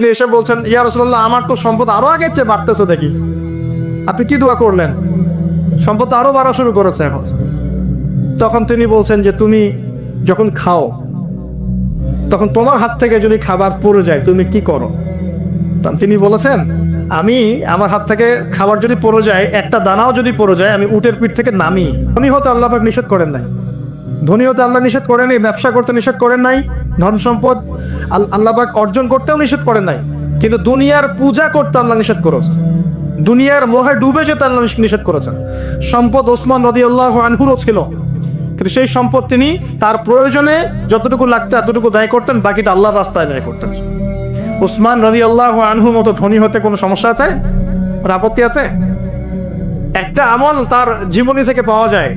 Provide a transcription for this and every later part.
তিনি এসে বলছেন, ইয়া রসুল্লাহ আমার তো সম্পদ আরও আগের চেয়ে বাড়তেছে দেখি। আপনি কি দোয়া করলেন? সম্পদ আরও বাড়া শুরু করেছে এখন। তখন তিনি বলছেন যে, তুমি যখন খাও, তখন তোমার হাত থেকে যদি খাবার পড়ে যায়, তুমি কি করো? তিনি বলেছেন, আমি আমার হাত থেকে খাবার যদি পড়ে যায়, একটা দানাও যদি পড়ে যায়, আমি উটের পিঠ থেকে নামি। ধনী হতে আল্লাহ নিষেধ করেন নাই। ধনী হতে আল্লাহ নিষেধ করেন নাই, ব্যবসা করতে নিষেধ করেন নাই। ধন সম্পদ আল- আল্লাহ পাক অর্জন করতেও নিষেধ করেন নাই। কিন্তু দুনিয়ার পূজা করতে আল্লাহ নিষেধ করেছে দুনিয়ার মোহে ডুবে যেতে আল্লাহ নিষেধ করেছেন। সম্পদ ওসমান রদি আল্লাহ আনহুরও ছিল। কিন্তু সেই সম্পদ তিনি তার প্রয়োজনে যতটুকু লাগতো এতটুকু ব্যয় করতেন, বাকিটা আল্লাহ রাস্তায় ব্যয় করতেন। উসমান রবি আল্লাহ আনহুর মতো ধনী হতে কোনো সমস্যা আছে? আপত্তি আছে? একটা আমল তার জীবনী থেকে পাওয়া যায়।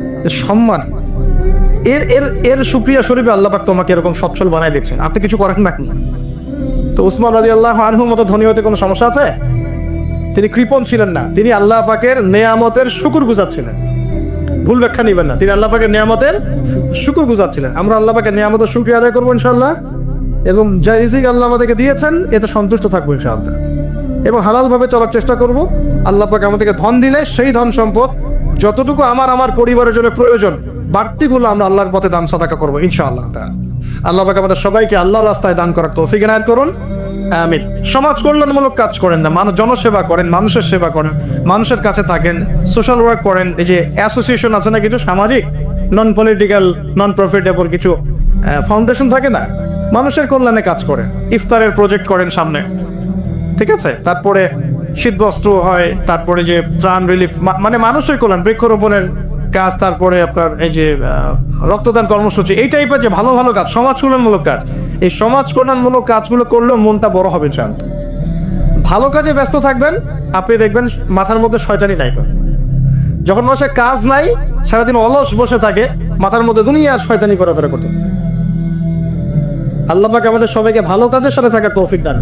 সম্মান। এর এর এর সুক্রিয়া স্বরূপে আল্লাহ পাক তোমাকে এরকম সচ্ছল বানায় দিচ্ছেন আপনি কিছু করেন না তো উসমান রাজি আল্লাহ আনহুর মতো ধনী হতে কোনো সমস্যা আছে? তিনি কৃপণ ছিলেন না। তিনি আল্লাহ পাকের নেয়ামতের শুকুর গুজাচ্ছিলেন ভুল ব্যাখ্যা নিবেন না। তিনি আল্লাহ পাকের নিয়ামতের শুকুর গুজাচ্ছিলেন আমরা আল্লাহ পাকের নিয়ামতের শুক্রিয়া আদায় করব ইনশাল্লাহ এবং যা রিজিক আল্লাহ আমাদেরকে দিয়েছেন, এতে সন্তুষ্ট থাকব ইনশাআল্লাহ। এবং হালালভাবে চলার চেষ্টা করব। আল্লাহ পাকে আমাদেরকে ধন দিলে সেই ধন সম্পদ যতটুকু আমার আমার পরিবারের জন্য প্রয়োজন, বাড়তি বাড়তিগুলো আমরা আল্লাহর পথে দান সদাকা করব, ইনশাআল্লাহ। আল্লাহ পাকে আমাদের সবাইকে আল্লাহর রাস্তায় দান করার তৌফিক এনায়ত করুন। আমিন। সমাজ কল্যাণমূলক কাজ করেন না, মানুষ জনসেবা করেন, মানুষের সেবা করেন, মানুষের কাছে থাকেন, সোশ্যাল ওয়ার্ক করেন, এই যে অ্যাসোসিয়েশন আছে না কিছু সামাজিক নন পলিটিক্যাল নন প্রফিটেবল কিছু ফাউন্ডেশন থাকে না, মানুষের কল্যাণে কাজ করেন, ইফতারের প্রজেক্ট করেন সামনে। ঠিক আছে? তারপরে শীতবস্ত্র হয়, তারপরে যে ত্রাণ রিলিফ মানে মানুষের কল্যাণ, বৃক্ষরোপণের কাজ, তারপরে আপনার এই যে রক্তদান কর্মসূচি, এই টাইপের যে ভালো ভালো কাজ, সমাজ কল্যাণমূলক কাজ, এই সমাজ কল্যাণমূলক কাজগুলো করলেও মনটা বড় হবে শান্ত ভালো কাজে ব্যস্ত থাকবেন, আপনি দেখবেন মাথার মধ্যে শয়তানি নাই পাবে। যখন মানুষের কাজ নাই, সারাদিন অলস বসে থাকে, মাথার মধ্যে দুনিয়ার শয়তানি ঘোরাফেরা করতে আল্লাহ পাক আমাদের সবাইকে ভালো কাজের সাথে থাকার তৌফিক দান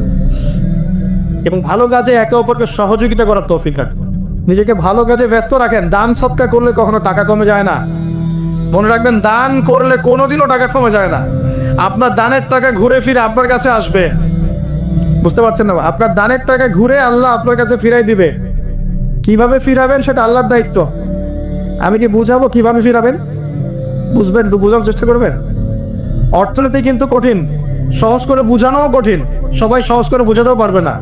এবং ভালো কাজে একে অপরকে সহযোগিতা করার তৌফিক দান নিজেকে ভালো কাজে ব্যস্ত রাখেন, দান সৎকার করলে কখনো টাকা কমে যায় না। মনে রাখবেন, দান করলে কোনোদিনও টাকা কমে যায় না। আপনার দানের টাকা ঘুরে ফিরে আপনার কাছে আসবে। বুঝতে পারছেন না? আপনার দানের টাকা ঘুরে আল্লাহ আপনার কাছে ফিরাই দিবে। কীভাবে ফিরাবেন সেটা আল্লাহর দায়িত্ব। আমি কি বুঝাবো কীভাবে ফিরাবেন? বুঝবেন বোঝার চেষ্টা করবেন? অর্থনীতি কিন্তু কঠিন। সহজ করে বোঝানোও কঠিন। সবাই সহজ করে বোঝাতেও পারবে না।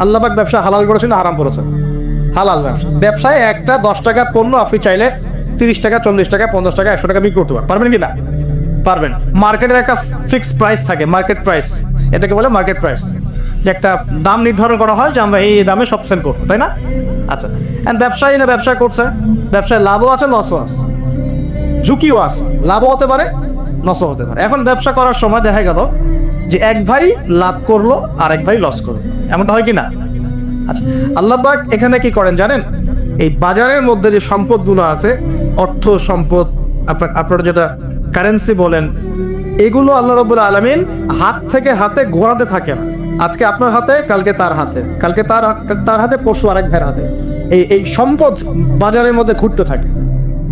আল্লাহবাক ব্যবসা হালাল করেছেন আরাম করেছেন। হালাল ব্যবসা। ব্যবসায় একটা দশ টাকার পণ্য আপনি চাইলে তিরিশ টাকা, চল্লিশ টাকা, পঞ্চাশ টাকা, একশো টাকা বিক্রি করতে পারবেন। কি না? পারবেন। মার্কেটের একটা ফিক্স প্রাইস থাকে মার্কেট প্রাইস এটাকে বলে মার্কেট প্রাইস যে একটা দাম নির্ধারণ করা হয় যে আমরা এই দামে সব সেল করব, তাই না? আচ্ছা অ্যান্ড ব্যবসায়ী না ব্যবসা করছে? ব্যবসায় লাভও আছে লসও আছে। ঝুঁকিও আছে। লাভও হতে পারে লসও হতে পারে। এখন ব্যবসা করার সময় দেখা গেল যে এক ভাই লাভ করল আর ভাই লস করল। এমনটা হয় কি না? আচ্ছা আল্লাহবাক এখানে কি করেন জানেন? এই বাজারের মধ্যে যে সম্পদগুলো আছে, অর্থ সম্পদ, আপনার, আপনারা যেটা কারেন্সি বলেন, এগুলো আল্লাহ রবুল আলমিন হাত থেকে হাতে ঘোরাতে থাকেন। আজকে আপনার হাতে, কালকে তার হাতে। কালকে তার তার হাতে পশু আরেক ভাইয়ের হাতে। এই এই সম্পদ বাজারের মধ্যে ঘুরতে থাকে।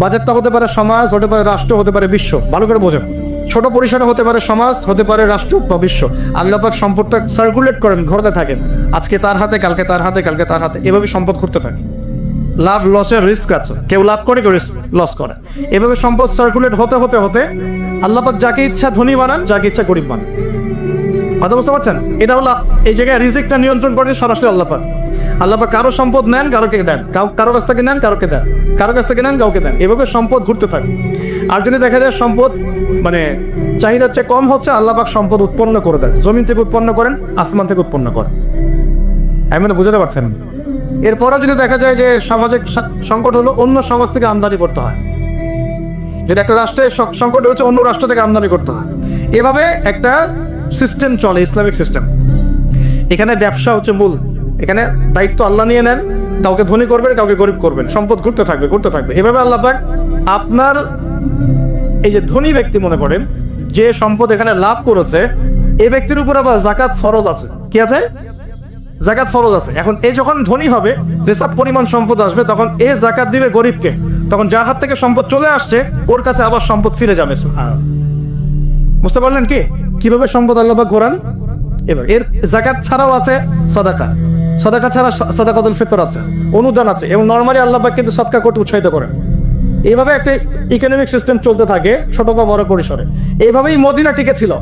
বাজারটা হতে পারে সমাজ, হতে পারে রাষ্ট্র, হতে পারে বিশ্ব। ভালো করে বোঝেন। ছোট পরিসরে হতে পারে সমাজ, হতে পারে রাষ্ট্র বা বিশ্ব। আল্লাপাক সম্পদটা সার্কুলেট করেন, ঘরতে থাকেন। আজকে তার হাতে, কালকে তার হাতে, কালকে তার হাতে। এভাবে সম্পদ ঘুরতে থাকে। লাভ লসের রিস্ক আছে। কেউ লাভ করে, কেউ লস করে। এভাবে সম্পদ সার্কুলেট হতে হতে হতে আল্লাপাক যাকে ইচ্ছা ধনী বানান, যাকে ইচ্ছা গরিব বানান। কথা বুঝতে পারছেন? এটা হলো এই জায়গায় রিজিকটা নিয়ন্ত্রণ করেন সরাসরি আল্লাপাক। আল্লাপাক কারও সম্পদ নেন, কারোকে দেন। কারও কাছ থেকে নেন, কারোকে দেন। কারও কাছ থেকে নেন, কাউকে দেন। এভাবে সম্পদ ঘুরতে থাকে। আর যদি দেখা যায় সম্পদ মানে চাহিদার চেয়ে কম হচ্ছে আল্লাপাক সম্পদ উৎপন্ন করে দেন। জমিন থেকে উৎপন্ন করেন, আসমান থেকে উৎপন্ন করেন। আমি মানে বুঝতে পারছেন? এরপরও যদি দেখা যায় যে সামাজিক সংকট হলো, অন্য সমাজ থেকে আমদানি করতে হয়। যেটা একটা রাষ্ট্রের স- সংকট হচ্ছে অন্য রাষ্ট্র থেকে আমদানি করতে হয়। এভাবে একটা সিস্টেম চলে, ইসলামিক সিস্টেম এখানে ব্যবসা হচ্ছে মূল। এখানে দায়িত্ব আল্লাহ নিয়ে নেন, কাউকে ধনী করবেন, কাউকে গরিব করবেন। সম্পদ ঘুরতে থাকবে ঘুরতে থাকবে। এভাবে আল্লাহ আপনার এই যে ধনী ব্যক্তি মনে করেন, যে সম্পদ এখানে লাভ করেছে এই ব্যক্তির উপর আবার জাকাত ফরজ আছে। কি আছে? জাকাত ফরজ আছে। এখন এ যখন ধনী হবে যেসব পরিমাণ সম্পদ আসবে, তখন এ জাকাত দিবে গরিবকে। তখন যার হাত থেকে সম্পদ চলে আসছে, ওর কাছে আবার সম্পদ ফিরে যাবে। বুঝতে পারলেন কি? কীভাবে সম্পদ আল্লাহ ঘোরান? এবার, এর জাকাত ছাড়াও আছে সদাকা। সদাকা ছাড়া সদাকাতুল ফিতর আছে, অনুদান আছে, এবং নর্মালি আল্লাহবাক কিন্তু সদকা করতে উৎসাহিত করেন। এইভাবে একটা ইকোনমিক সিস্টেম চলতে থাকে, ছোট বা বড় পরিসরে। এইভাবেই মদিনা টিকে ছিল।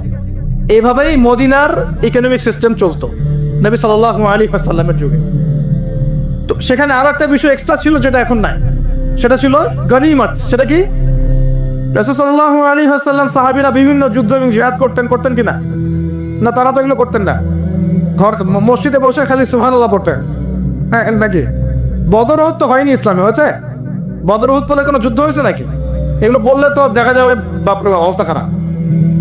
এইভাবেই মদিনার ইকোনমিক সিস্টেম চলতো, নবী সাল্লাহ আলী যুগে। তো সেখানে আরও একটা বিষয় এক্সট্রা ছিল যেটা এখন নাই। সেটা ছিল গনিমাত। সেটা কি? রসুল্লাহ আলী হাসাল্লাম সাহাবিরা বিভিন্ন যুদ্ধ এবং জিহাদ করতেন করতেন কিনা না? তারা তো এগুলো করতেন না। ঘর, মসজিদে বসে খালি সুহানাল্লাহ পড়তেন। হ্যাঁ নাকি? বদরহুদ তো হয়নি ইসলামে, হয়েছে? বদরহুদ বলে কোনো যুদ্ধ হয়েছে নাকি? এগুলো বললে তো দেখা যাবে বাপরে বাপ, অবস্থা খারাপ।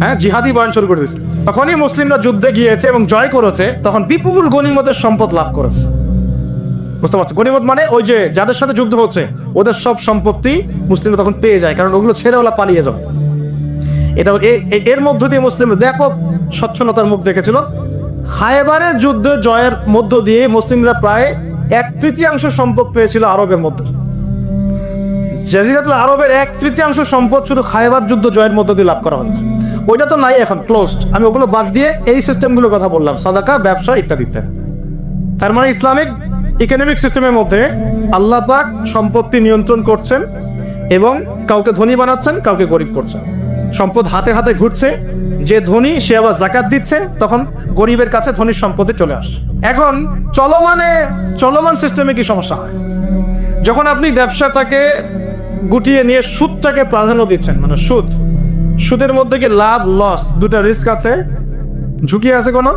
হ্যাঁ জিহাদি বয়ান শুরু করে দিচ্ছে তখনই মুসলিমরা যুদ্ধে গিয়েছে এবং জয় করেছে তখন বিপুল গণিমতের সম্পদ লাভ করেছে। বুঝতে পারছ গণিমত মানে ওই যে যাদের সাথে যুদ্ধ হচ্ছে ওদের সব সম্পত্তি মুসলিমরা তখন পেয়ে যায় কারণ ওগুলো ছেড়ে ওরা পালিয়ে যাবে। এটা এর মধ্য দিয়ে মুসলিম ব্যাপক স্বচ্ছলতার মুখ দেখেছিল। হায়বারের যুদ্ধে জয়ের মধ্য দিয়ে মুসলিমরা প্রায় এক তৃতীয়াংশ সম্পদ পেয়েছিল আরবের মধ্যে। জাজিরাতুল আরবের এক তৃতীয়াংশ সম্পদ শুধু খায়বার যুদ্ধ জয়ের মধ্য দিয়ে লাভ করা হচ্ছে। ওইটা তো নাই এখন ক্লোজড আমি ওগুলো বাদ দিয়ে এই সিস্টেমগুলোর কথা বললাম, সাদাকা, ব্যবসা ইত্যাদি ইত্যাদি। তার মানে ইসলামিক ইকোনমিক সিস্টেমের মধ্যে আল্লাহ পাক সম্পত্তি নিয়ন্ত্রণ করছেন এবং কাউকে ধনী বানাচ্ছেন, কাউকে গরিব করছেন। সম্পদ হাতে হাতে ঘুরছে, যে ধনী সে আবার জাকাত দিচ্ছে, তখন গরিবের কাছে ধনীর সম্পদে চলে আসছে। এখন চলমানে, চলমান সিস্টেমে কি সমস্যা হয়? যখন আপনি ব্যবসাটাকে গুটিয়ে নিয়ে সুদটাকে প্রাধান্য দিচ্ছেন মানে সুদ। সুদের মধ্যে কি লাভ, লস, দুটা রিস্ক আছে? ঝুঁকি আছে কোনো?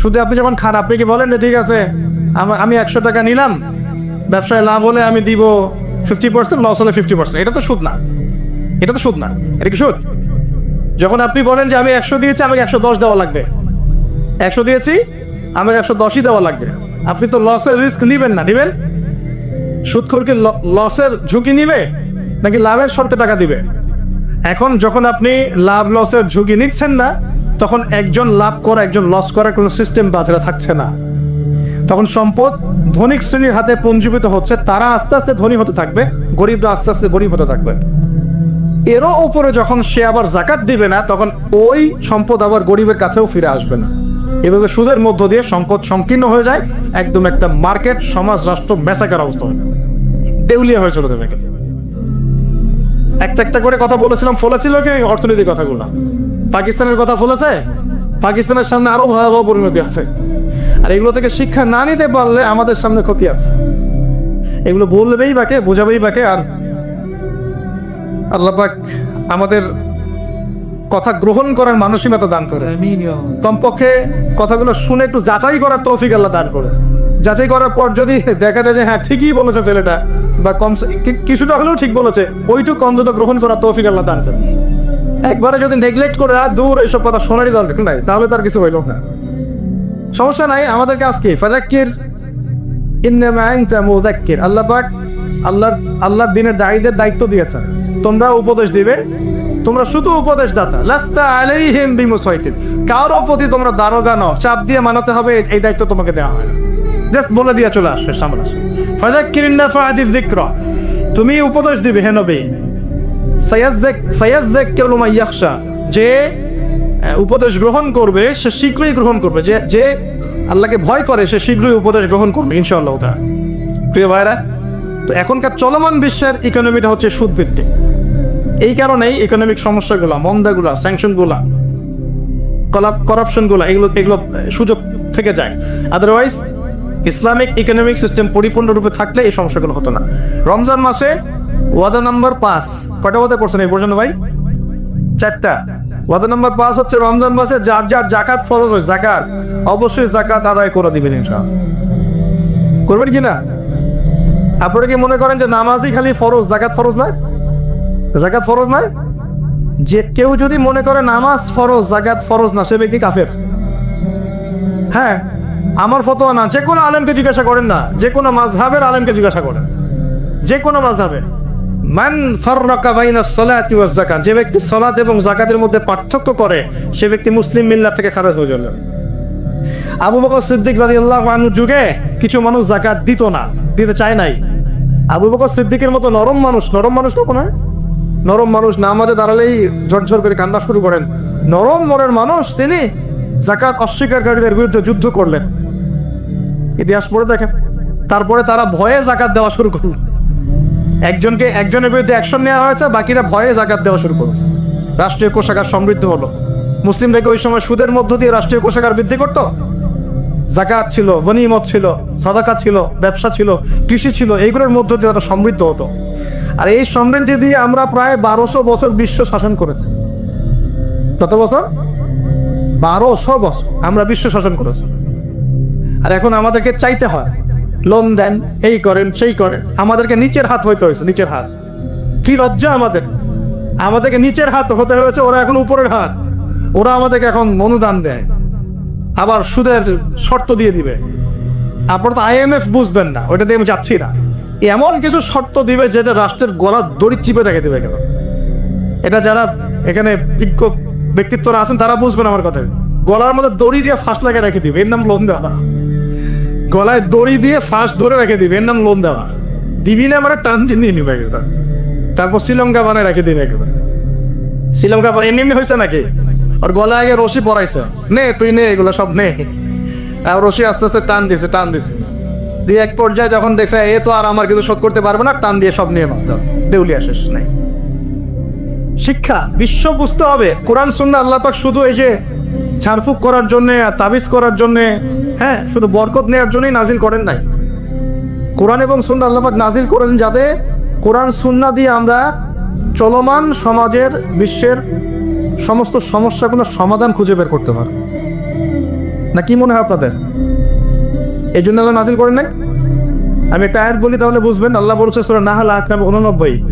সুদে আপনি যখন খান, আপনি কি বলেন ঠিক আছে, আমি একশো টাকা নিলাম, ব্যবসায় লাভ হলে আমি দিব ফিফটি পার্সেন্ট লস হলে ফিফটি পার্সেন্ট এটা তো সুদ না। এটা তো সুদ না। এটা কি সুদ? যখন আপনি বলেন যে আমি একশো দিয়েছি, আমাকে একশো দশ দেওয়া লাগবে। একশো দিয়েছি, আমাকে একশো দশই দেওয়া লাগবে। আপনি তো লসের রিস্ক নিবেন না। নিবেন? সুদখোর কি লসের ঝুঁকি নিবে নাকি লাভের শর্তে টাকা দিবে? এখন যখন আপনি লাভ লসের ঝুঁকি নিচ্ছেন না, তখন একজন লাভ করা, একজন লস করার কোনো সিস্টেম বাজারে থাকছে না। তখন সম্পদ ধনিক শ্রেণির হাতে পঞ্জীভূত হচ্ছে, তারা আস্তে আস্তে ধনী হতে থাকবে, গরিবরা আস্তে আস্তে গরিব হতে থাকবে। এরও উপরে যখন সে আবার জাকাত দিবে না, তখন ওই সম্পদ আবার গরিবের কাছেও ফিরে আসবে না। এভাবে সুদের মধ্য দিয়ে সম্পদ সংকীর্ণ হয়ে যায়। একদম একটা মার্কেট, সমাজ, রাষ্ট্র মেসাকার অবস্থা হয় দেউলিয়া হয়ে চলে একটা একটা করে কথা বলেছিলাম, ফলেছিল কি অর্থনৈতিক কথাগুলো? পাকিস্তানের কথা ফলেছে? পাকিস্তানের সামনে আরও ভয়াবহ পরিণতি আছে। আর এগুলো থেকে শিক্ষা না নিতে পারলে আমাদের সামনে ক্ষতি আছে। এগুলো বলবেই বাকে, বোঝাবেই বাকে, আর আল্লাপাক আমাদের কথা গ্রহণ করার মানসিকতা দান করে। কমপক্ষে কথাগুলো শুনে একটু যাচাই করার তৌফিক আল্লাহ দান করে। যাচাই করার পর যদি দেখা যায় যে হ্যাঁ ঠিকই বলেছে ছেলেটা বা কম কিছুটা হলেও ঠিক বলেছে ওইটুকু অন্তত গ্রহণ করার তৌফিক আল্লাহ দান করে। একবারে যদি নেগলেক্ট করে আর দূর এসব কথা শোনারই দরকার নাই তাহলে তার কিছু হইল না। সমস্যা নাই আমাদের কাজ কি ফাজাক্কির আল্লাহ পাক আল্লাহর আল্লাহর দিনের দায়ীদের দায়িত্ব দিয়েছেন। তোমরা উপদেশ দিবে তোমরা শুধু উপদেশ দাতা লাস্তা আলাইহিম বিমুসাইতিন। কারও প্রতি তোমরা দারোগা নও। চাপ দিয়ে মানাতে হবে, এই দায়িত্ব তোমাকে দেওয়া হয় না। জাস্ট বলে দিয়ে চলে আসবে সামনে আসবে ফাজাক্কির নাফাআতি যিকরা। তুমি উপদেশ দিবে, হে নবী। সায়াজ্জাক সায়াজ্জাক্কারু মান ইয়াখশা। যে উপদেশ গ্রহণ করবে, সে শীঘ্রই গ্রহণ করবে। যে যে আল্লাহকে ভয় করে, সে শীঘ্রই উপদেশ গ্রহণ করবে, ইনশাআল্লাহ তাআলা। প্রিয় ভাইরা, তো এখনকার চলমান বিশ্বের ইকোনমিটা হচ্ছে সুদ ভিত্তিক এই কারণেই ইকোনমিক সমস্যাগুলো, মন্দাগুলা স্যাংশনগুলা করাপশনগুলো এগুলো এগুলো সুযোগ থেকে যায়। আদারওয়াইজ ইসলামিক ইকোনমিক সিস্টেম পরিপূর্ণরূপে থাকলে এই সমস্যাগুলো হতো না। রমজান মাসে ওয়াদা নাম্বার পাঁচ, কয়টা ওয়াদা করছেন এই পর্যন্ত ভাই? চারটা। ওয়াদা নাম্বার পাঁচ হচ্ছে রমজান মাসে যার যার জাকাত ফরজ হয়, জাকাত, অবশ্যই জাকাত আদায় করে দিবেন ইনশাআল্লাহ। করবেন কি না? আপনারা কি মনে করেন যে নামাজই খালি ফরজ, জাকাত ফরজ নয় জাকাত ফরজ নয় যে কেউ যদি মনে করে নামাজ ফরজ, জাকাত ফরজ না, সে ব্যক্তি কাফের। হ্যাঁ আমার ফতোয়া না, যে কোনো আলেমকে জিজ্ঞাসা করেন না, যে কোনো মাঝহাবের আলেমকে জিজ্ঞাসা করেন। যে কোনো মাঝহাবে মান ফাররাকা বাইনা সলাতি ওয়াজ যাকাত, যে ব্যক্তি সলাত এবং যাকাতের মধ্যে পার্থক্য করে, সে ব্যক্তি মুসলিম মিল্লাত থেকে খারেজ হয়ে যাবে আবু বকর সিদ্দিক রাদিয়াল্লাহু আনহুর যুগে কিছু মানুষ যাকাত দিত না, দিতে চায় নাই। আবু বকর সিদ্দিকের মতো নরম মানুষ নরম মানুষ কখন হয়? নরম মানুষ নামাজে দাঁড়ালেই ঝরঝর করে কান্না শুরু করেন। নরম মনের মানুষ তিনি জাকাত অস্বীকারীদের বিরুদ্ধে যুদ্ধ করলেন। ইতিহাস পড়ে দেখেন। তারপরে তারা ভয়ে জাকাত দেওয়া শুরু করল। একজনকে, একজনের বিরুদ্ধে অ্যাকশন নেওয়া হয়েছে, বাকিরা ভয়ে জাকাত দেওয়া শুরু করেছে। রাষ্ট্রীয় কোষাগার সমৃদ্ধ হলো। মুসলিমরা ওই সময় সুদের মধ্য দিয়ে রাষ্ট্রীয় কোষাগার বৃদ্ধি করতো। জাকাত ছিল বনিমত ছিল, সাদাকা ছিল, ব্যবসা ছিল, কৃষি ছিল, এইগুলোর মধ্য দিয়ে তারা সমৃদ্ধ হতো। আর এই সমৃদ্ধি দিয়ে আমরা প্রায় বারোশো বছর বিশ্ব শাসন করেছি। কত বছর? বারোশো বছর আমরা বিশ্ব শাসন করেছি। আর এখন আমাদেরকে চাইতে হয়, লোন দেন, এই করেন, সেই করেন। আমাদেরকে নিচের হাত হইতে হয়েছে, নিচের হাত। কি লজ্জা আমাদের। আমাদেরকে নিচের হাত হতে হয়েছে, ওরা এখন উপরের হাত। ওরা আমাদেরকে এখন অনুদান দেয়। আবার সুদের শর্ত দিয়ে দিবে। আপনারা তো আইএমএফ বুঝবেন না, ওইটা দিয়ে আমি যাচ্ছি না। এমন কিছু শর্ত দিবে যেটা রাষ্ট্রের গলা দড়ি চিপে রেখে দিবে কেন? এটা যারা এখানে বিজ্ঞ ব্যক্তিত্বরা আছেন, তারা বুঝবেন আমার কথা। গলার মধ্যে দড়ি দিয়ে ফাঁস লাগিয়ে রেখে দিবে। এর নাম লোন দেওয়া। গলায় দড়ি দিয়ে ফাঁস ধরে রেখে দিবে। এর নাম লোন দেওয়া। দিবি না আমার টান নিয়ে নিবে একেবারে। তারপর শ্রীলঙ্কা বানায় রেখে দিবে একেবারে। শ্রীলঙ্কা এমনি এমনি হয়েছে নাকি? আর গলায় আগে রশি পরাইছে। নে, তুই নে, এগুলো সব নে। আর রশি আস্তে আস্তে টান দিছে টান দিছে। দিয়ে এক পর্যায়ে যখন দেখছে, এ তো আর আমার কিছু শোধ করতে পারব না টান দিয়ে সব নিয়ে মারতে হবে। দেউলিয়া শেষ, নাই। শিক্ষা, বিশ্ব বুঝতে হবে। কোরআন সুন্না আল্লাহ পাক শুধু এই যে ঝাড়ফুঁক করার জন্যে তাবিজ করার জন্যে হ্যাঁ শুধু বরকত নেওয়ার জন্যই নাজিল করেন নাই। কোরআন এবং সুন্না আল্লাপাক নাজিল করেছেন যাতে কোরআন সুন্না দিয়ে আমরা চলমান সমাজের, বিশ্বের সমস্ত সমস্যাগুলোর সমাধান খুঁজে বের করতে পারি। না কি মনে হয় আপনাদের? এই জন্য আল্লাহ নাজিল করেন নাই? আমি একটা আয়াত বলি, তাহলে বুঝবেন, আল্লাহ বলছে সুরা নাহাল, আয়াত নাম্বার উননব্বই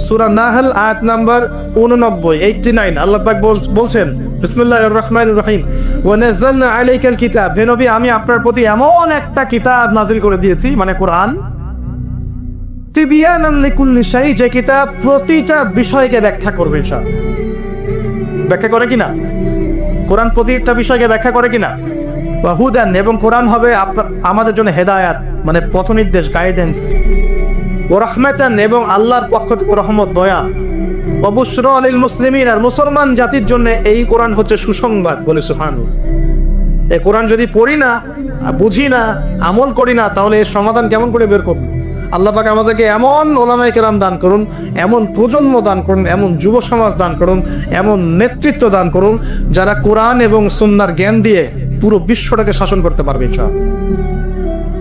সুরা নাহাল, আয়াত নাম্বার উননব্বই এইটটি নাইন আল্লাহ পাক বল- বলছেন বিসমুল্লাহ রহমান রহিম। ওয়ানাজ্জালনা আলাইকাল কিতাব। হে নবী, আমি আপনার প্রতি এমন একটা কিতাব নাজিল করে দিয়েছি মানে কোরআন। তিবিয়ানান লিকুল্লি শাই, যে কিতাব প্রতিটা বিষয়কে ব্যাখ্যা করবে, ইনশাআল্লাহ। ব্যাখ্যা করে কি না কোরআন প্রতিটা বিষয়কে ব্যাখ্যা করে কিনা? বা হুদান এবং কোরআন হবে আমাদের জন্য হেদায়াত মানে পথ নির্দেশ গাইডেন্স ও রহমাতান, এবং আল্লাহর পক্ষ থেকে রহমত, দয়া। অবশ্র আলিল মুসলিমিন, আর মুসলমান জাতির জন্য এই কোরআন হচ্ছে সুসংবাদ, বলে সুহান এই কোরআন যদি পড়ি না বুঝি না, আমল করি না, তাহলে এর সমাধান কেমন করে বের করব? আল্লাহ পাক আমাদেরকে এমন ওলামায় কেরাম দান করুন, এমন প্রজন্ম দান করুন, এমন যুব সমাজ দান করুন, এমন নেতৃত্ব দান করুন, যারা কোরআন এবং সুন্নার জ্ঞান দিয়ে পুরো বিশ্বটাকে শাসন করতে পারবে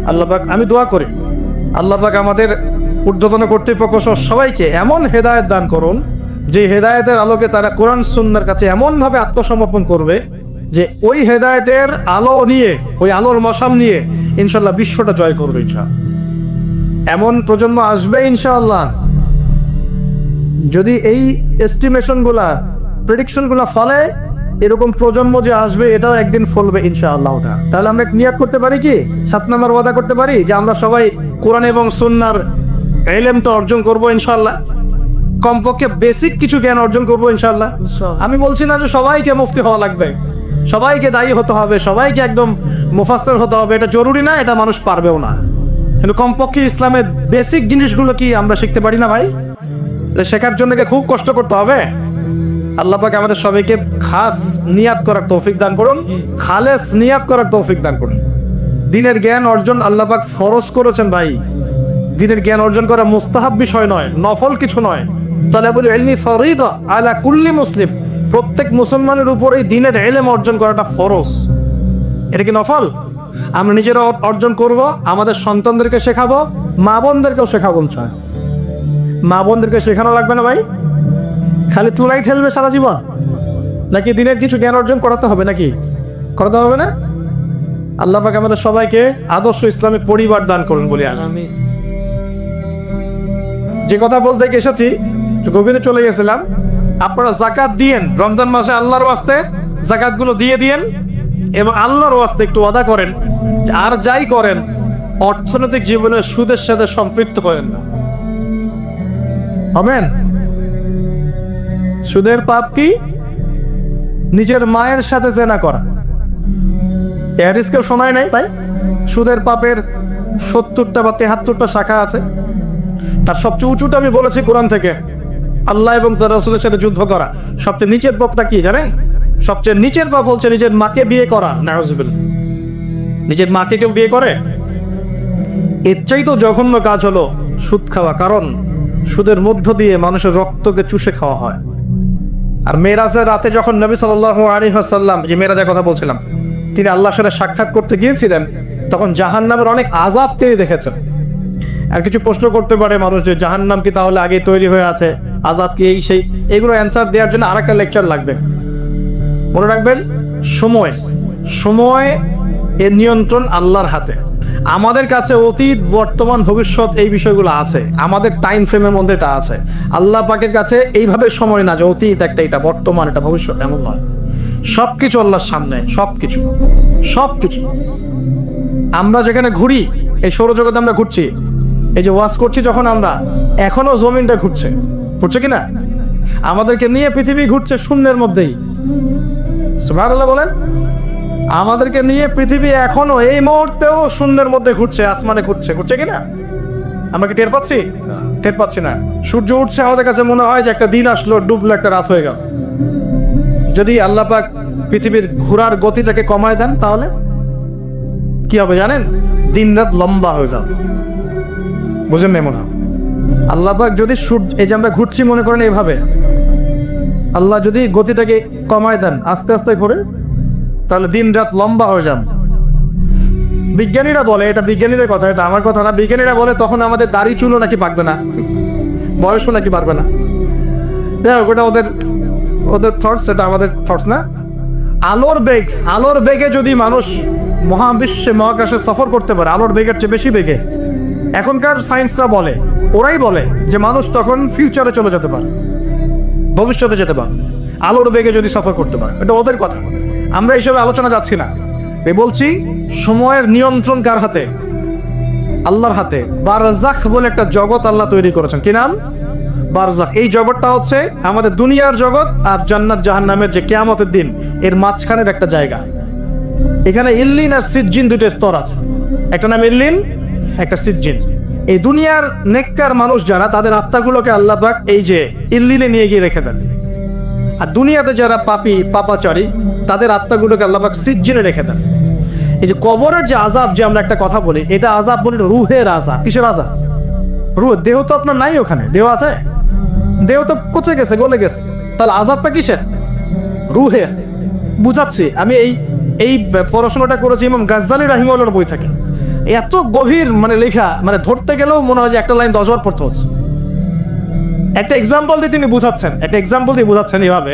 আল্লাহ পাক, আমি দোয়া করি, আল্লাহ পাক আমাদের ঊর্ধ্বতন কর্তৃপক্ষ সহ সবাইকে এমন হেদায়েত দান করুন, যে হেদায়েতের আলোকে তারা কোরআন সুন্নার কাছে এমনভাবে আত্মসমর্পণ করবে, যে ওই হেদায়েতের আলো নিয়ে, ওই আলোর মশাম নিয়ে ইনশাল্লাহ বিশ্বটা জয় করবে ইনশাআল্লাহ। এমন প্রজন্ম আসবে ইনশাআল্লাহ, যদি এই এস্টিমেশনগুলা প্রেডিকশনগুলা ফলে এরকম প্রজন্ম যে আসবে এটাও একদিন ফলবে ইনশাআল্লাহ তাআলা। তাহলে আমরা নিয়াত করতে পারি কি? সাত নম্বর ওয়াদা করতে পারি যে আমরা সবাই কোরআন এবং সুন্নার এলেমটা অর্জন করব ইনশাআল্লাহ। কমপক্ষে বেসিক কিছু জ্ঞান অর্জন করব ইনশাআল্লাহ। আমি বলছি না যে সবাইকে মুফতি হওয়া লাগবে। সবাইকে দায়ী হতে হবে সবাইকে একদম মুফাসসির হতে হবে এটা জরুরি না এটা মানুষ পারবেও না। কিন্তু কমপক্ষে ইসলামের বেসিক জিনিসগুলো কি আমরা শিখতে পারি না ভাই? শেখার জন্য কি খুব কষ্ট করতে হবে? আল্লাহ পাক আমাদের সবাইকে খাস নিয়াত করার তৌফিক দান করুন, খালেস নিয়াত করার তৌফিক দান করুন। দিনের জ্ঞান অর্জন আল্লাহ পাক ফরজ করেছেন ভাই। দিনের জ্ঞান অর্জন করা মুস্তাহাব বিষয় নয়, নফল কিছু নয়। তালাবুল ইলমি ফরিদা আলা কুল্লি মুসলিম। প্রত্যেক মুসলমানের উপর এই দিনের এলেম অর্জন করাটা ফরজ। এটা কি নফল? আমরা নিজেরা অর্জন করব, আমাদের সন্তানদেরকে শেখাবো, মা বোনদেরকেও শেখাবো। মা বোনদেরকে শেখানো লাগবে না ভাই? খালি চুলাই ঠেলবে সারা জীবন? নাকি দিনের কিছু জ্ঞান অর্জন করাতে হবে নাকি? করাতে হবে না? আল্লাহ পাক আমাদের সবাইকে আদর্শ ইসলামিক পরিবার দান করুন বলি আমি যে কথা বলতে এসেছি গভীরে চলে গেছিলাম আপনারা জাকাত দিয়েন রমজান মাসে আল্লাহর ওয়াস্তে জাকাতগুলো দিয়ে দিয়েন এবং আল্লাহর ওয়াস্তে একটু আদা করেন আর যাই করেন অর্থনৈতিক জীবনে সুদের সাথে সম্পৃক্ত করেন না। হবেন সুদের পাপ কি? নিজের মায়ের সাথে জেনা করা। কেউ শোনায় নাই তাই। সুদের পাপের সত্তরটা বা তেহাত্তরটা শাখা আছে। তার সবচেয়ে উঁচুটা আমি বলেছি কোরআন থেকে। আল্লাহ এবং তার রসুলের সাথে যুদ্ধ করা। সবচেয়ে নিচের পাপটা কি জানেন? সবচেয়ে নিচের পাপ হচ্ছে নিজের মাকে বিয়ে করা। নাউজুবিল্লাহ। নিজের মাকে কেউ বিয়ে করে? এর চাই তো জঘন্য কাজ হলো সুদ খাওয়া। কারণ সুদের মধ্য দিয়ে মানুষের রক্তকে চুষে খাওয়া হয়। আর মেরাজের রাতে যখন নবী সাল আলী হাসাল্লাম যে মেরাজের কথা বলছিলাম, তিনি আল্লাহর সাথে সাক্ষাৎ করতে গিয়েছিলেন, তখন জাহান নামের অনেক আজাব তিনি দেখেছেন। আর কিছু প্রশ্ন করতে পারে মানুষ যে জাহান নাম কি তাহলে আগে তৈরি হয়ে আছে? আজাব কি এই সেই? এগুলো অ্যান্সার দেওয়ার জন্য আরেকটা লেকচার লাগবে। মনে রাখবেন, সময়। সময় এর নিয়ন্ত্রণ আল্লাহর হাতে। আমাদের কাছে অতীত, বর্তমান, ভবিষ্যৎ এই বিষয়গুলো আছে। আমাদের টাইম ফ্রেমের মধ্যে এটা আছে। আল্লাহ পাকের কাছে এইভাবে সময় না যে অতীত একটা, এটা বর্তমান, এটা ভবিষ্যৎ, এমন নয়। সব কিছু আল্লাহর সামনে সব কিছু সব কিছু আমরা যেখানে ঘুরি, এই সৌরজগতে আমরা ঘুরছি। এই যে ওয়াশ করছি যখন আমরা, এখনও জমিনটা ঘুরছে। ঘুরছে কিনা? আমাদেরকে নিয়ে পৃথিবী ঘুরছে শূন্যের মধ্যেই। সুবহানাল্লাহ বলেন। আমাদেরকে নিয়ে পৃথিবী এখনও এই মুহূর্তেও শূন্যের মধ্যে ঘুরছে আসমানে ঘুরছে। ঘুরছে কিনা? আমরা কি টের পাচ্ছি? টের পাচ্ছি না। সূর্য উঠছে আমাদের কাছে মনে হয় যে একটা দিন আসলো ডুবলো একটা রাত হয়ে গেল। যদি আল্লাহ পাক পৃথিবীর ঘোরার গতিটাকে কমায় দেন তাহলে? কি হবে জানেন? দিন রাত লম্বা হয়ে যাবে। বুঝেন নাই মনে হয়? আল্লাহ পাক যদি সূর্য এই যে আমরা ঘুরছি মনে করেন এইভাবে আল্লাহ যদি গতিটাকে কমায় দেন আস্তে আস্তে করে তাহলে দিন রাত লম্বা হয়ে যান বিজ্ঞানীরা বলে, এটা বিজ্ঞানীদের কথা, এটা আমার কথা না। বিজ্ঞানীরা বলে, তখন আমাদের দাড়ি চুলও নাকি পাকবে না, বয়সও নাকি পারবে না। যাই হোক, ওটা ওদের ওদের থটস এটা আমাদের থটস না। আলোর বেগ, আলোর বেগে যদি মানুষ মহাবিশ্বে, মহাকাশে সফর করতে পারে, আলোর বেগের চেয়ে বেশি বেগে। এখনকার সায়েন্সরা বলে, ওরাই বলে যে মানুষ তখন ফিউচারে চলে যেতে পারে, ভবিষ্যতে যেতে পারে। আলোর বেগে যদি সফর করতে পারে, এটা ওদের কথা। আমরা এইসব আলোচনা যাচ্ছি না। এ বলছি, সময়ের নিয়ন্ত্রণ কার হাতে? আল্লাহর হাতে। বারজাখ বলে একটা জগৎ আল্লাহ তৈরি করেছেন। কি নাম? বারজাখ। এই জগৎটা হচ্ছে আমাদের দুনিয়ার জগৎ আর জান্নাত জাহান্নামের যে কেয়ামতের দিন, এর মাঝখানের একটা জায়গা। এখানে ইল্লিন আর সিজ্জিন দুটো স্তর আছে। একটা নাম ইল্লিন, একটা সিজ্জিন। এই দুনিয়ার নেককার মানুষ যারা, তাদের আত্মাগুলোকে আল্লাহ এই যে ইল্লিনে নিয়ে গিয়ে রেখে দেন। আর দুনিয়াতে যারা পাপি, পাপাচারী তাদের আত্মাগুলোকে আল্লাহ পাক সিজ্জিনে রেখে দেন। এই যে কবরের যে আজাব যে আমরা একটা কথা বলি, এটা আজাব বলি রুহের আজাব কিসের আজাব রুহ দেহ তো আপনার নাই ওখানে। দেহ আছে? দেহ তো পচে গেছে? গলে গেছে। তাহলে আজাবটা কিসের? রুহে। বুঝাচ্ছি, আমি এই এই পড়াশোনাটা করেছি ইমাম গাজ্জালি রাহিমউল্লাহর বই থেকে। এত গভীর মানে লেখা মানে ধরতে গেলেও মনে হয় যে একটা লাইন দশবার পড়তে হচ্ছে। একটা এক্সাম্পল দিয়ে তিনি বুঝাচ্ছেন। একটা এক্সাম্পল দিয়ে বুঝাচ্ছেন এভাবে।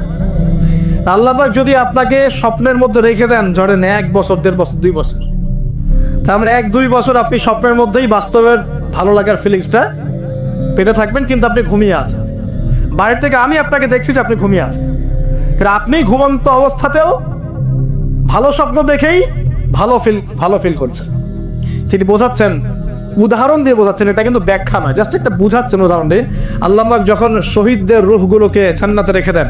আল্লাহ পাক যদি আপনাকে স্বপ্নের মধ্যে রেখে দেন, ধরেন এক বছর, দেড় বছর, দুই বছর। তার মানে এক, দুই বছর আপনি স্বপ্নের মধ্যেই বাস্তবের ভালো লাগার ফিলিংসটা পেতে থাকবেন, কিন্তু আপনি ঘুমিয়ে আছেন। বাইরে থেকে আমি আপনাকে দেখছি যে আপনি ঘুমিয়ে আছেন। কিন্তু আপনি ঘুমন্ত অবস্থাতেও ভালো স্বপ্ন দেখেই ভালো ফিল ভালো ফিল করছেন। তিনি বোঝাচ্ছেন, উদাহরণ দিয়ে বোঝাচ্ছেন, এটা কিন্তু ব্যাখ্যা নয়, জাস্ট একটা বুঝাচ্ছেন উদাহরণ দিয়ে। আল্লাহ যখন শহীদদের রুহগুলোকে জান্নাতে রেখে দেন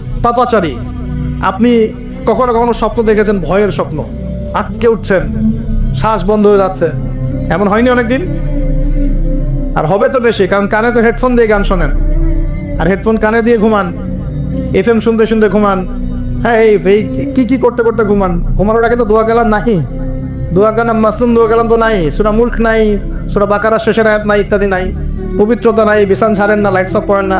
পাপাচারী, আপনি কখনো কখনো স্বপ্ন দেখেছেন, ভয়ের স্বপ্ন। আটকে উঠছেন, শ্বাস বন্ধ হয়ে যাচ্ছে। এমন হয়নি অনেকদিন? আর হবে তো বেশি, কারণ কানে তো হেডফোন দিয়ে গান শোনেন। আর হেডফোন কানে দিয়ে ঘুমান এফ এম শুনতে শুনতে ঘুমান। হ্যাঁ এই এই, কি কি করতে করতে ঘুমান? ঘুমানোর আগে তো দোয়া গেলাম নাহি। দোয়া গালাম, মাসলুম দোয়া গেলাম তো নাই। সুরা মুল্ক নাই, সুরা বাকারা শেষের নাই, ইত্যাদি নাই। পবিত্রতা নাই, বিছান ছাড়েন না লাইটস অফ পড়েন না।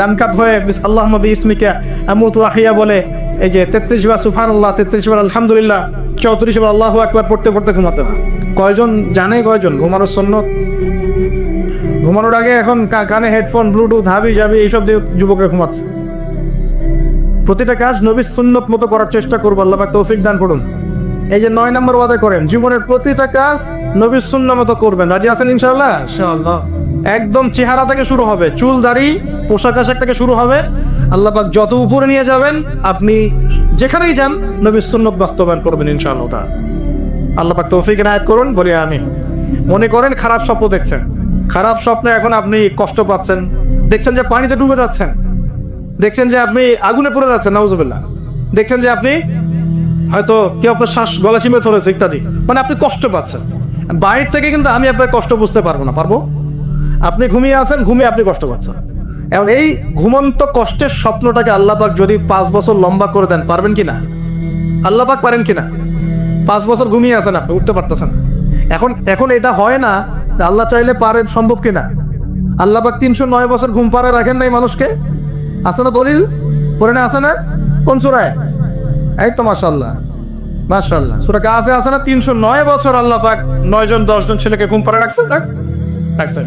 ডান কাত হয়ে আল্লাহ নবী ইসমিকা আমুত ওয়াহিয়া বলে, এই যে তেত্রিশ বার সুফান আল্লাহ তেত্রিশ বার আলহামদুলিল্লাহ, চৌত্রিশ বার আল্লাহ একবার পড়তে পড়তে ঘুমাতে হয় কয়জন জানে কয়জন? ঘুমানোর সন্ন্যত? ঘুমানোর আগে এখন কানে হেডফোন ব্লুটুথ হাবি জাবি, এইসব দিয়ে যুবকরা ঘুমাচ্ছে। প্রতিটা কাজ নবীর সুন্নত মতো করার চেষ্টা করব, আল্লাহ তৌফিক দান করুন। এই যে নয় নম্বর ওয়াদা করেন, জীবনের প্রতিটা কাজ নবী শূন্য মতো করবেন। রাজি আছেন ইনশাল্লাহ একদম চেহারা থেকে শুরু হবে, চুল, দাড়ি, পোশাক, আশাক থেকে শুরু হবে। আল্লাহ পাক যত উপরে নিয়ে যাবেন, আপনি যেখানেই যান, নবীর সুন্নত বাস্তবায়ন করবেন ইনশাআল্লাহ তাআলা। আল্লাহ পাক তৌফিক এনায়েত করুন, বলি আমি মনে করেন খারাপ স্বপ্ন দেখছেন। খারাপ স্বপ্নে এখন আপনি কষ্ট পাচ্ছেন। দেখছেন যে পানিতে ডুবে যাচ্ছেন। দেখছেন যে আপনি আগুনে পড়ে যাচ্ছেন, নাউজুবিল্লাহ। দেখছেন যে আপনি হয়তো কেউ আপনার শ্বাস গলা চিমে ধরেছে ইত্যাদি। মানে আপনি কষ্ট পাচ্ছেন। বাইরে থেকে কিন্তু আমি আপনার কষ্ট বুঝতে পারব না। পারব? আপনি ঘুমিয়ে আছেন, ঘুমিয়ে আপনি কষ্ট পাচ্ছেন। এখন এই ঘুমন্ত কষ্টের স্বপ্নটাকে আল্লাহ পাক যদি পাঁচ বছর লম্বা করে দেন, পারবেন কি না? আল্লাহ পাক পারেন কি না? পাঁচ বছর ঘুমিয়ে আছেন আপনি, উঠতে পারতেছেন। এখন এখন এটা হয় না আল্লাহ চাইলে পারেন, সম্ভব কিনা আল্লাহ পাক তিনশো নয় বছর ঘুম পাড়ে রাখেন নাই মানুষকে? আছে না দলিল? না, আছে না? কোন সুরায়? এই তো মাশাল্লাহ মাশাল্লাহ সুরা কাফে আছে না তিনশো নয় বছর আল্লাহ পাক নয় জন দশ জন ছেলেকে ঘুম পাড়ে রাখছেন রাখছেন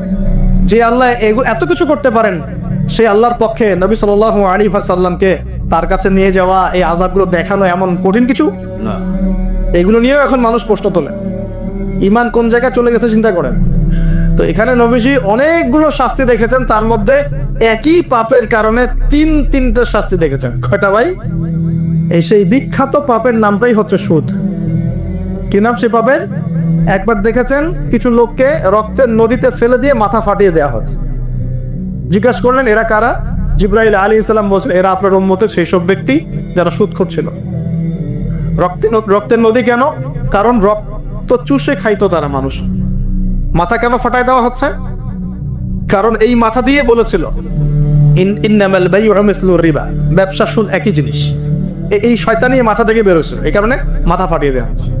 যে আল্লাহ এত কিছু করতে পারেন সেই আল্লাহর পক্ষে নবী সাল আলী সাল্লামকে তার কাছে নিয়ে যাওয়া এই আজাবগুলো দেখানো এমন কঠিন কিছু? না। এগুলো নিয়েও এখন মানুষ প্রশ্ন তোলে। ইমান কোন জায়গায় চলে গেছে চিন্তা করেন। তো এখানে নবীজি অনেকগুলো শাস্তি দেখেছেন তার মধ্যে একই পাপের কারণে তিন তিনটা শাস্তি দেখেছেন। কয়টা ভাই? এই সেই বিখ্যাত পাপের নামটাই হচ্ছে সুদ। কি নাম সে পাপের? একবার দেখেছেন? কিছু লোককে রক্তের নদীতে ফেলে দিয়ে মাথা ফাটিয়ে দেওয়া হচ্ছে। জিজ্ঞাসা করলেন, এরা কারা? জিব্রাইল আলী ইসলাম বলছেন, এরা আপনার উম্মতের সেই সব ব্যক্তি যারা সুদ ছিল। রক্তে রক্তের নদী কেন? কারণ রক্ত চুষে খাইতো তারা মানুষ। মাথা কেন ফাটায় দেওয়া হচ্ছে? কারণ এই মাথা দিয়ে বলেছিল ব্যবসা সুদ একই জিনিস। এই শয়তানি মাথা থেকে বেরোছে এই কারণে মাথা ফাটিয়ে দেওয়া হচ্ছে।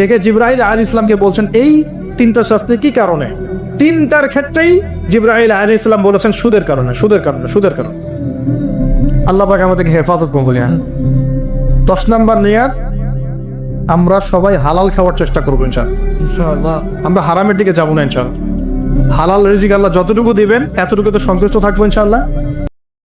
দেখে জিব্রাহিল আল ইসলামকে বলছেন এই তিনটা শাস্তি কি কারণে? তিনটার ক্ষেত্রেই জিব্রাহিল আল ইসলাম বলেছেন সুদের কারণে সুদের কারণে সুদের কারণে। আল্লাহ পাক আমাদেরকে হেফাজত বলি হ্যাঁ। দশ নম্বর নিয়াত আমরা সবাই হালাল খাওয়ার চেষ্টা করব ইনশাআল্লাহ। আমরা হারামের দিকে যাব না ইনশাআল্লাহ। হালাল রিজিক আল্লাহ যতটুকু দিবেন এতটুকু তো সন্তুষ্ট থাকব ইনশাআল্লাহ।